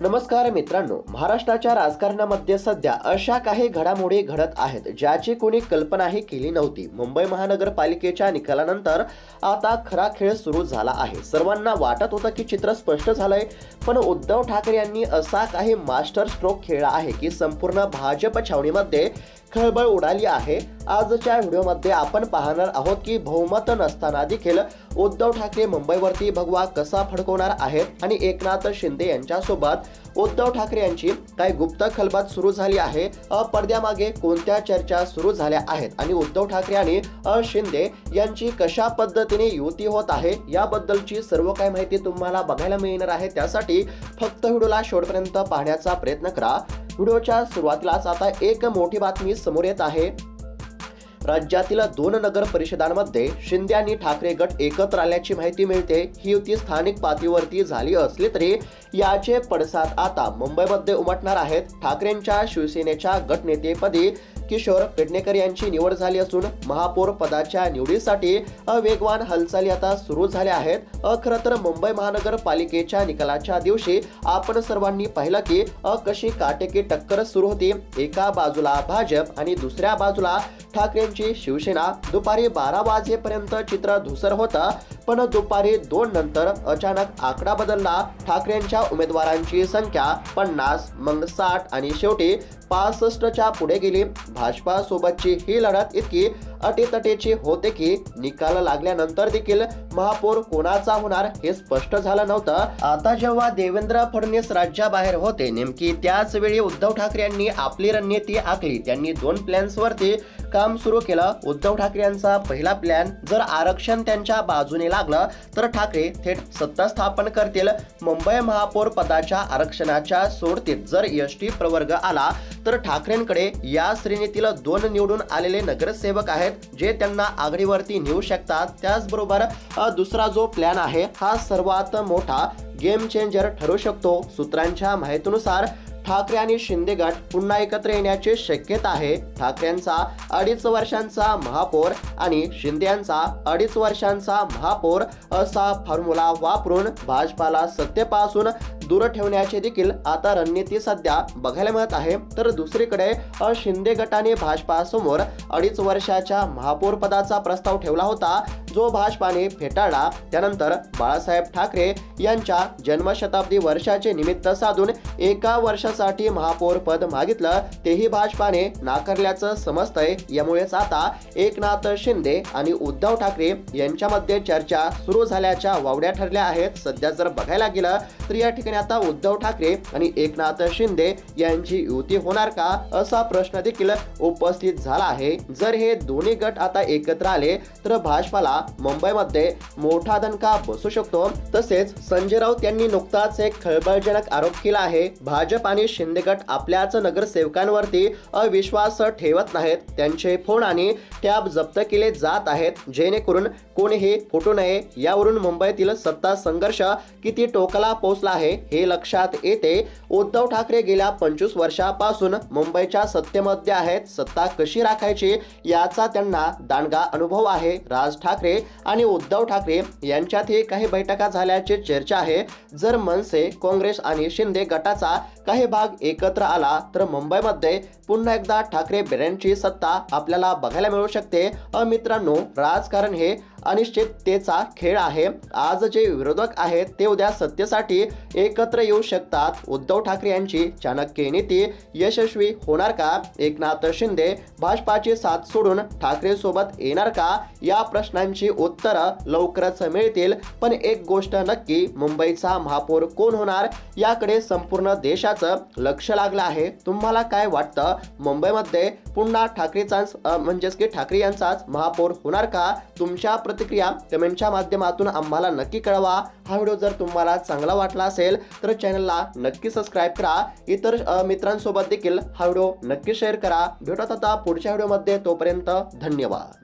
नमस्कार. मित्रांनो महाराष्ट्राच्या राजकारणामध्ये सध्या अशा काही घडामोडी घडत आहेत ज्याची कोणी कल्पनाही केली नव्हती. मुंबई महानगरपालिकेच्या निकालानंतर आता खरा खेळ सुरू झाला आहे. सर्वांना वाटत होतं की चित्र स्पष्ट झालंय पण उद्धव ठाकरे यांनी असा काही मास्टर स्ट्रोक खेळला आहे की संपूर्ण भाजप छावणीमध्ये खळबळ उडाली आहे. आजच्या व्हिडिओमध्ये आपण पाहणार आहोत की बहुमत नसताना देखील उद्धव ठाकरे मुंबईवरती भगवा कसा फडकवणार आहेत आणि एकनाथ शिंदे यांच्यासोबत उद्धव ठाकरे यांची काही गुप्त खलबात सुरू झाली आहे. अ, पडद्यामागे कोणत्या चर्चा सुरू झाल्या आहेत? आणि उद्धव ठाकरे आणि अ, शिंदे यांची कशा पद्धतीने युती होत आहे? याबद्दलची सर्व काही माहिती तुम्हाला बघायला मिळणार आहे. त्यासाठी फक्त व्हिडिओला शेवटपर्यंत पाहण्याचा प्रयत्न करा. व्हिडिओच्या सुरुवातीलाच आता एक मोठी बातमी समोर येत आहे. राज्यातील दोन नगर परिषदांमध्ये शिंदे आणि ठाकरे गट एकत्र आल्याची माहिती मिळते. ही युती स्थानिक पातळीवरती झाली असली तरी याचे पडसाद आता मुंबईमध्ये उमटणार आहेत. ठाकरेंच्या शिवसेनेच्या गटनेतेपदी किशोर पेडणेकर यांची निवड झाली असून महापौर पदाच्या निवडीसाठी अवेगवान वेगवान हालचाली आता सुरू झाल्या आहेत. खरं तर मुंबई महानगरपालिकेच्या निकालाच्या दिवशी आपण सर्वांनी पाहिलं की अ, कशी काटेकी टक्कर सुरू होती. एका बाजूला भाजप आणि दुसऱ्या बाजूला ठाकरेंची शिवसेना. दुपारी बारा वाजेपर्यंत चित्र धुसर होतं पण दुपारी दोन नंतर अचानक आकडा बदलला. ठाकरेंच्या उमेदवारांची संख्या पन्नास मग साठ आणि शेवटी पासष्टच्या पुढे गेली. भाजपासोबतची ही लढत इतकी अटीतटीची होते की निकाल लागल्यानंतर देखील महापौर कोणाचा होणार हे स्पष्ट झालं नव्हतं. आता जेव्हा देवेंद्र फडणवीस राज्याबाहेर होते नेमकी त्याच वेळी उद्धव ठाकरे यांनी आपली रणनीती आखली. त्यांनी दोन प्लॅन्सवरती काम सुरू केलं. उद्धव ठाकरे यांचा पहिला प्लॅन जर आरक्षण त्यांच्या बाजूने लागलं तर ठाकरे थेट सत्ता स्थापन करतील. मुंबई महापौर पदाच्या आरक्षणाच्या सोडतीत जर एस टी प्रवर्ग आला तर ठाकरेंकडे या श्रेणीतील दोन निवडून आलेले नगरसेवक आहेत जे त्यांना आघाडीवरती नेऊ शकतात. त्याचबरोबर दुसरा जो प्लॅन आहे हा सर्वात मोठा गेम चेंजर ठरू शकतो. सूत्रांच्या माहितीनुसार ठाकरे आणि शिंदे गट पुन्हा एकत्र येण्याची शक्यता आहे. ठाकरेंचा अडीच वर्षांचा महापौर आणि शिंदे यांचा अडीच वर्षांचा महापौर असा फॉर्म्युला वापरून भाजपाला सत्तेपासून दूर ठेवण्याची देखील आता रणनीती सध्या बघायला मिळत आहे. तर दुसरीकडे शिंदे गटाने भाजपासमोर अडीच वर्षाच्या महापौर पदाचा प्रस्ताव ठेवला होता. जो भाजपाने फेटाळला. त्यानंतर बाळासाहेब ठाकरे यांच्या जन्मशताब्दी वर्षाचे निमित्त साधून एका वर्षासाठी महापौर पद मागितलं. तेही भाजपाने नाकारल्याचं समजतंय. यामुळेच आता एकनाथ शिंदे आणि उद्धव ठाकरे यांच्यामध्ये चर्चा सुरू झाल्याच्या वावड्या ठरल्या आहेत. सध्या जर बघायला गेलं तर या ठिकाणी आता उद्धव ठाकरे आणि एकनाथ शिंदे यांची युती होणार का असा प्रश्न देखील उपस्थित झाला आहे. जर हे दोन्ही गट आता एकत्र आले तर भाजपाला मुंबईमध्ये मोठा दणका बसू शकतो. तसेच संजय राऊत यांनी नुकताच एक खळबळजनक आरोप केला आहे. भाजप आणि शिंदे गट आपल्याच नगरसेवकांवरती अविश्वास ठेवत नाहीत. त्यांचे फोन आणि टॅब जप्त केले जात आहेत जेणेकरून कोणीही फुटू नये. यावरून मुंबईतील सत्ता संघर्ष किती टोकाला पोहोचला आहे हे लक्षात येते उद्धव ठाकरे गेल्या पंचवीस वर्षापासून मुंबईच्या सत्तेमध्ये आहेत. सत्ता कशी राखायची याचा त्यांना दांडगा अनुभव आहे. राज ठाकरे आणि उद्धव ठाकरे यांच्यातही काही बैठका झाल्याची चर्चा आहे. जर मनसे काँग्रेस आणि शिंदे गटाचा काही भाग एकत्र आला तर मुंबईमध्ये पुन्हा एकदा ठाकरे ब्रँडची सत्ता आपल्याला बघायला मिळू शकते. अ मित्रांनो राजकारण हे अनिश्चिततेचा खेळ आहे. आज जे विरोधक आहेत ते उद्या सत्तेसाठी एकत्र येऊ शकतात. उद्धव ठाकरे यांची चाणक्य नीती यशस्वी होणार का? एकनाथ शिंदे भाजपाची साथ सोडून ठाकरे सोबत येणार का? या प्रश्नांची उत्तरं लवकरच मिळतील. पण एक गोष्ट नक्की मुंबईचा महापौर कोण होणार? याकडे संपूर्ण देशाचं लक्ष लागलं आहे. तुम्हाला काय वाटतं? मुंबईमध्ये पुन्हा ठाकरेचाच म्हणजेच की ठाकरे यांचाच महापौर होणार का? तुमच्या प्रतिक्रिया कमेंटच्या माध्यमातून आम्हाला नक्की कळवा. हा व्हिडिओ जर तुम्हाला चांगला वाटला असेल तर चॅनलला नक्की सबस्क्राईब करा. इतर मित्रांसोबत देखील हा व्हिडिओ नक्की शेअर करा. भेटत आता पुढच्या व्हिडिओमध्ये. तोपर्यंत धन्यवाद.